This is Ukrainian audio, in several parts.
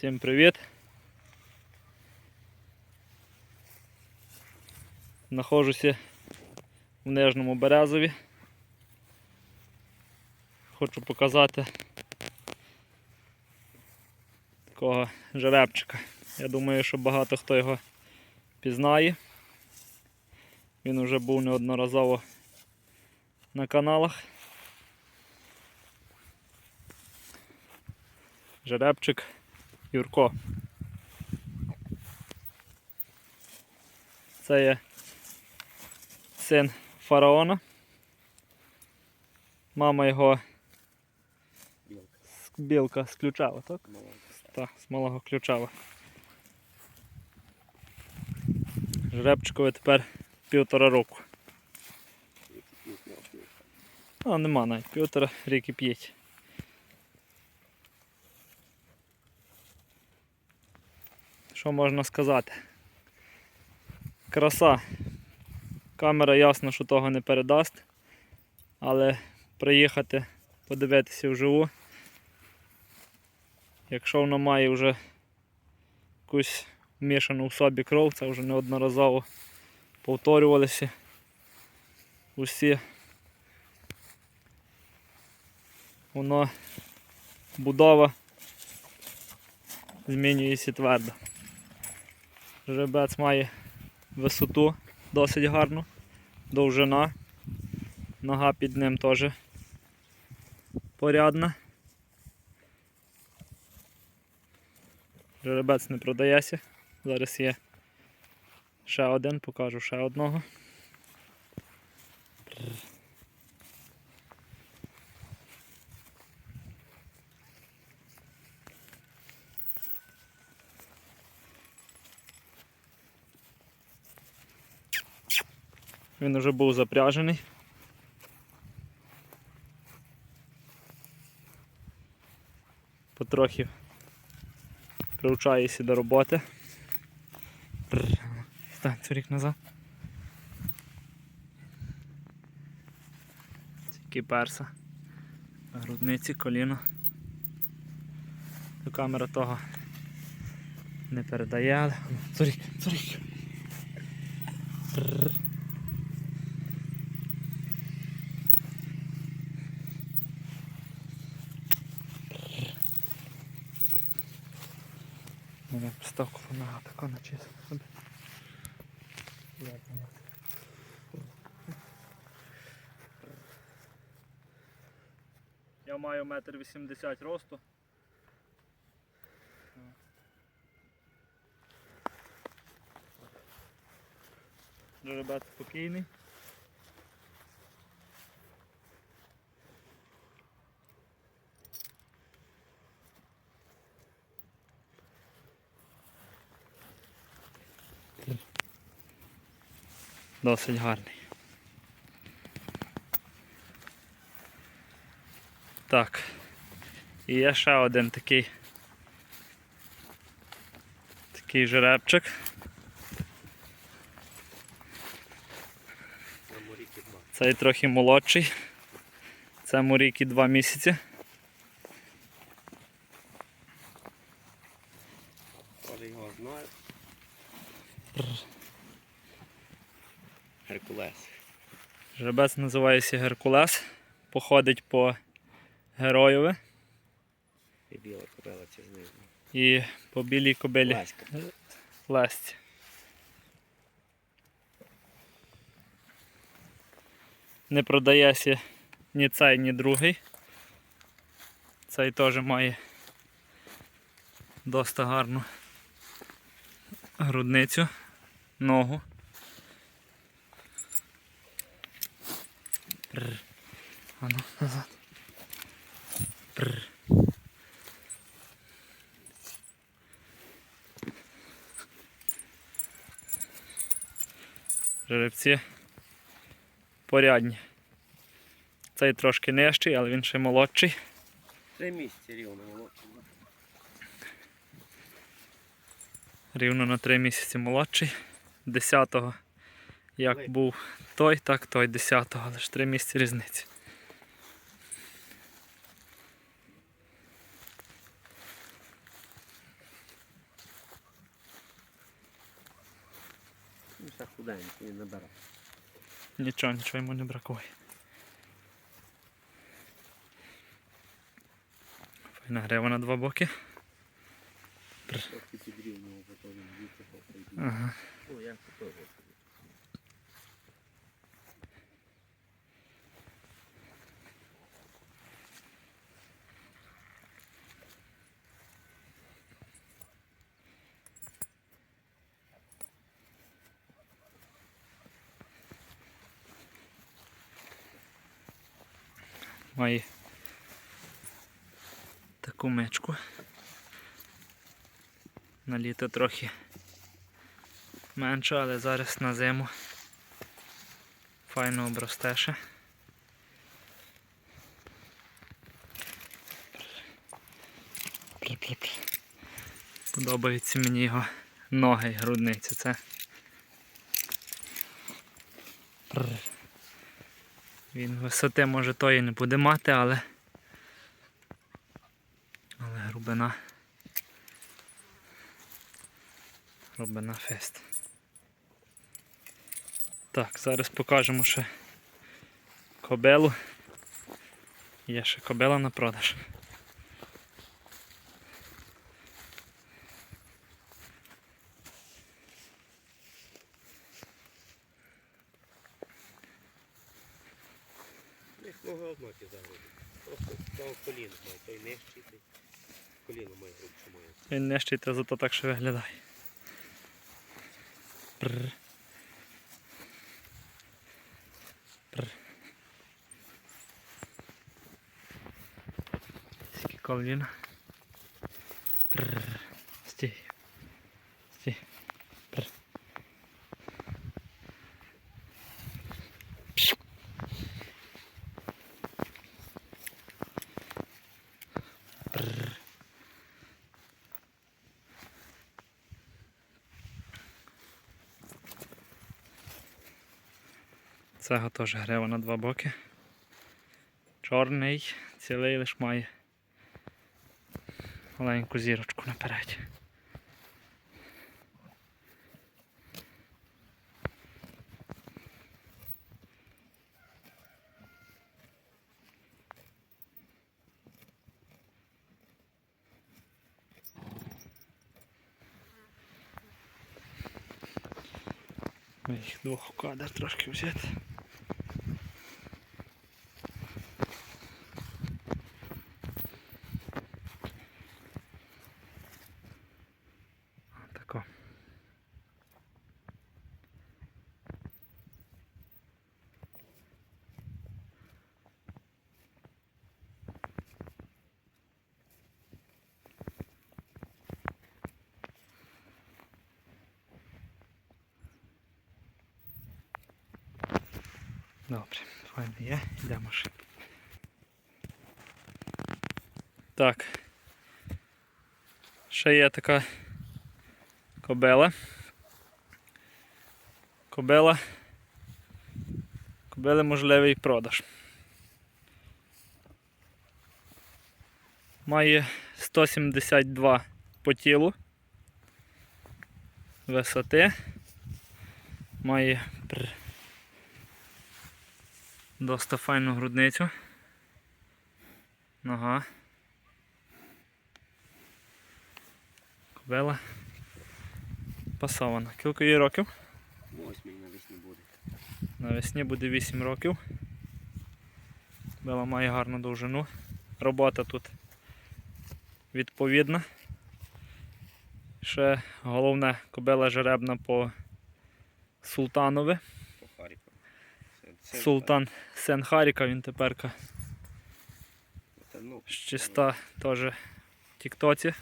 Всім привіт! Нахожуся в Нижньому Березові. Хочу показати такого жеребчика. Я думаю, що багато хто його пізнає. Він вже був неодноразово на каналах. Жеребчик Юрко. Це є син фараона. Мама його Білка. з- ключава, так? Так, з малого ключава. Жеребчикові тепер півтора року. А, нема навіть півтора рік і п'ять. Що можна сказати? Краса. Камера ясно, що того не передасть. Але приїхати, подивитися вживу. Якщо воно має вже якусь вмішану в собі кров, це вже неодноразово повторювалися усі воно будова змінюється твердо. Жеребець має висоту досить гарну, довжина, нога під ним теж порядна. Жеребець не продається. Зараз є ще один, покажу ще одного. Він вже був запряжений. Потрохи привчається до роботи. Стань цурік назад. Тільки перса. Грудниці, коліно. До камера того не передає, але. Цурік, цурік. Мене приставку нога тако начисла собі. Я маю метр вісімдесят росту. Жеребець спокійний. Досить гарний. Так. І є ще один такий. Такий жеребчик. Моріки два. Цей трохи молодший. Це Муріки 2 місяці. Може його знаю. Геркулес. Жеребець називається Геркулес. Походить по Героєве І біла кобила чи знизу. і по білій кобилі. Лесті. Не продається ні цей, ні другий. Цей теж має досить гарну грудницю, ногу. Прр. Ану, назад. Прр. Жеребці порядні. Цей трошки нижчий, але він ще молодший. Три місяці рівно молодший. Рівно на 3 місяці молодший. 10-го, як був той, так той 10-го, але ж три місяці різниці. Нічого, нічого йому не бракує. Файна грива на два боки. Ага. О, я Має таку мечку. На літо трохи менше, але зараз на зиму файно обростеше. Подобаються мені його ноги і грудниця. Це. Він висоти може тої не буде мати, але. Але грубина. Грубина фест. Так, зараз покажемо ще кобелу. Є ще кобела на продаж. Їх ноги однакі загрузить. Просто того коліно має, той нижчий, той коліно має грубше має. Він нижчий, та зато так ще виглядає. Прр. Прр. Скільки коліна. Прр. Стій. Стій. Прр. Цього теж грива на два боки. Чорний, цілий лиш має маленьку зірочку наперед. Двох кадр трошки взяти. Добре, файно є, йдемо ще. Так. Ще є така кобела. Кобела. Кобели можливий продаж. Має 172 по тілу. Висоти. Має Доста файну грудницю. Нога. Кобела. Пасована. Кілька їй років. Восьмий навесні буде. Навесні буде 8 років. Кобела має гарну довжину. Робота тут відповідна. Ще головне кобела жеребна по Султанове. По Харкову. Це- це Султан Сен Харіка, він теперка ну, з чиста теж в Тіктоці.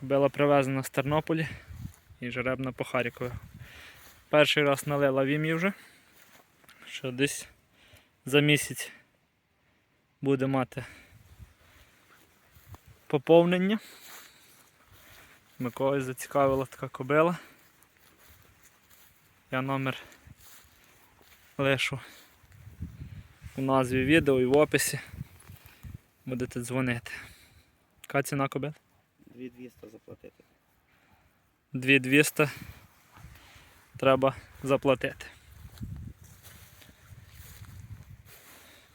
Кобила привезена з Тернополі і жеребна по Харкові. Перший раз налила вім'ї вже. Що десь за місяць буде мати поповнення. Миколаїв зацікавила така кобила. Я номер лишу у назві відео і в описі. Будете дзвонити. Яка ціна кобил? 2200 заплатити. 2200 треба заплатити.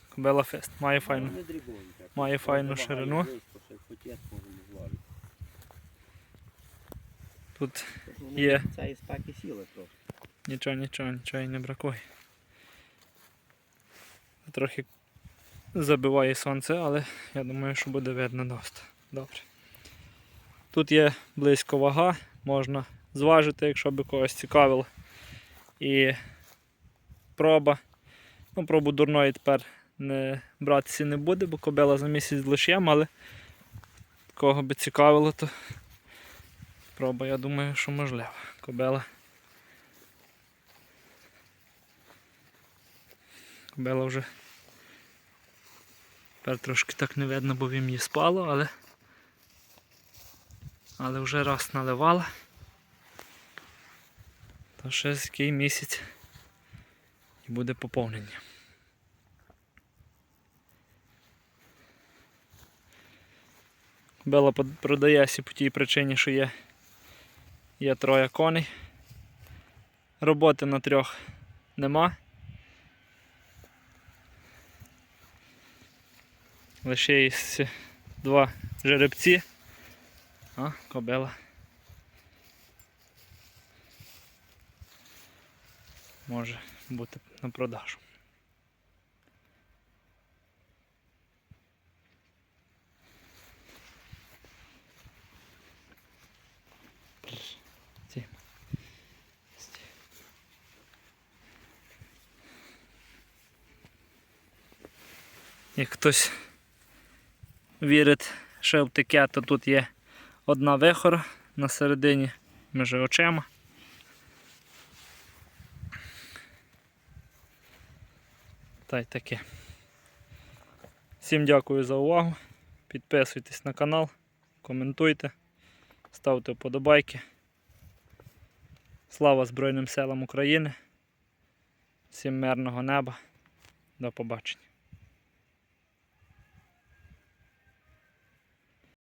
Кобила фест. Має файну. Має файну ширину. Тут Є. Ця і спаки сіли трохи. Нічого, нічого, нічого і не бракує. Трохи забиває сонце, але я думаю, що буде видно досить. Добре. Тут є близько вага, можна зважити, якщо би когось цікавило. І проба. Ну, пробу дурної тепер не братися не буде, бо кобила за місяць лишєм, але кого би цікавило, то проба, я думаю, що можливо. Кобила. Кобила вже тепер трошки так не видно, бо він її спало, але але вже раз наливала. То ще з який місяць і буде поповнення. Бела продається по тій причині, що є, є троє коней. Роботи на трьох нема. Лише є два жеребці. А, кобила. Може бути на продажу. Як хтось вірить ще в таке, то тут є одна вихора на середині між очима. Та й таке. Всім дякую за увагу. Підписуйтесь на канал, коментуйте, ставте вподобайки. Слава Збройним силам України. Всім мирного неба. До побачення.